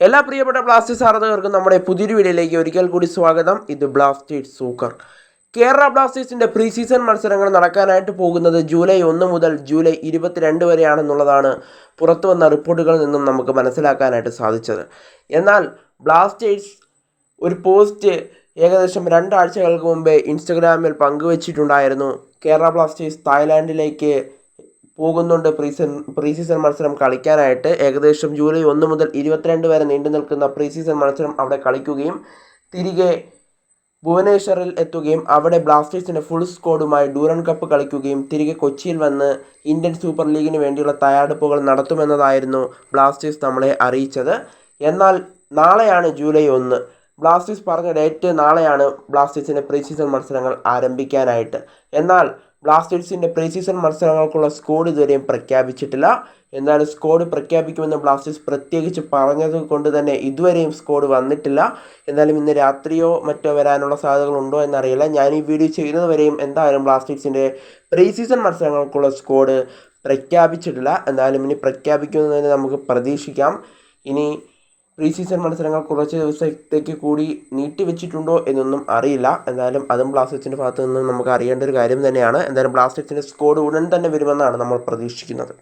എല്ലാ പ്രിയപ്പെട്ട ബ്ലാസ്റ്റേഴ്സ് ആരാധകർക്കും നമ്മുടെ പുതിയൊരു വീഡിയോയിലേക്ക് ഒരിക്കൽ കൂടി സ്വാഗതം. ഇത് ബ്ലാസ്റ്റേഴ്സ് സൂക്കർ കേരള ബ്ലാസ്റ്റേഴ്സിന്റെ പ്രീ സീസൺ മത്സരങ്ങൾ നടക്കാനായിട്ട് പോകുന്നത് ജൂലൈ ഒന്ന് മുതൽ ജൂലൈ ഇരുപത്തിരണ്ട് വരെയാണെന്നുള്ളതാണ് പുറത്തു വന്ന റിപ്പോർട്ടുകളിൽ നിന്നും നമുക്ക് മനസ്സിലാക്കാനായിട്ട് സാധിച്ചത്. എന്നാൽ ബ്ലാസ്റ്റേഴ്സ് ഒരു പോസ്റ്റ് ഏകദേശം രണ്ടാഴ്ചകൾക്ക് മുമ്പേ ഇൻസ്റ്റഗ്രാമിൽ പങ്കുവച്ചിട്ടുണ്ടായിരുന്നു. കേരള ബ്ലാസ്റ്റേഴ്സ് തായ്ലാൻഡിലേക്ക് പോകുന്നുണ്ട് പ്രീ സീസൺ പ്രീ സീസൺ മത്സരം കളിക്കാനായിട്ട്. ഏകദേശം ജൂലൈ ഒന്ന് മുതൽ ഇരുപത്തിരണ്ട് വരെ നീണ്ടു നിൽക്കുന്ന പ്രീ സീസൺ മത്സരം അവിടെ കളിക്കുകയും തിരികെ ഭുവനേശ്വറിൽ എത്തുകയും അവിടെ ബ്ലാസ്റ്റേഴ്സിന്റെ ഫുൾ സ്കോഡുമായി ഡൂറൻ കപ്പ് കളിക്കുകയും തിരികെ കൊച്ചിയിൽ വന്ന് ഇന്ത്യൻ സൂപ്പർ ലീഗിന് വേണ്ടിയുള്ള തയ്യാറെടുപ്പുകൾ നടത്തുമെന്നതായിരുന്നു ബ്ലാസ്റ്റേഴ്സ് നമ്മളെ അറിയിച്ചത്. എന്നാൽ നാളെയാണ് ജൂലൈ ഒന്ന്. ബ്ലാസ്റ്റേഴ്സ് പറഞ്ഞ ഡേറ്റ് നാളെയാണ് ബ്ലാസ്റ്റേഴ്സിന്റെ പ്രീ സീസൺ മത്സരങ്ങൾ ആരംഭിക്കാനായിട്ട്. എന്നാൽ ബ്ലാസ്റ്റേഴ്സിന്റെ പ്രീ സീസൺ മത്സരങ്ങൾക്കുള്ള സ്കോഡ് ഇതുവരെയും പ്രഖ്യാപിച്ചിട്ടില്ല. എന്നാലും സ്കോഡ് പ്രഖ്യാപിക്കുമെന്ന് ബ്ലാസ്റ്റേഴ്സ് പ്രത്യേകിച്ച് പറഞ്ഞത് കൊണ്ട് തന്നെ ഇതുവരെയും സ്കോഡ് വന്നിട്ടില്ല. എന്നാലും ഇന്ന് രാത്രിയോ മറ്റോ വരാനുള്ള സാധ്യതകളുണ്ടോ എന്നറിയില്ല. ഞാൻ ഈ വീഡിയോ ചെയ്യുന്നതുവരെയും എന്തായാലും ബ്ലാസ്റ്റേഴ്സിന്റെ പ്രീ സീസൺ മത്സരങ്ങൾക്കുള്ള സ്കോഡ് പ്രഖ്യാപിച്ചിട്ടില്ല. എന്നാലും ഇനി പ്രഖ്യാപിക്കുമെന്ന് നമുക്ക് പ്രതീക്ഷിക്കാം. ഇനി പ്രീ സീസൺ മത്സരങ്ങൾ കുറച്ച് ദിവസത്തേക്ക് കൂടി നീട്ടിവെച്ചിട്ടുണ്ടോ എന്നൊന്നും അറിയില്ല. എന്തായാലും അതും ബ്ലാസ്റ്റേഴ്സിന്റെ ഭാഗത്തു നിന്നും നമുക്ക് അറിയേണ്ട ഒരു കാര്യം തന്നെയാണ്. എന്തായാലും ബ്ലാസ്റ്റേഴ്സിന്റെ സ്കോഡ് ഉടൻ തന്നെ വരുമെന്നാണ് നമ്മൾ പ്രതീക്ഷിക്കുന്നത്.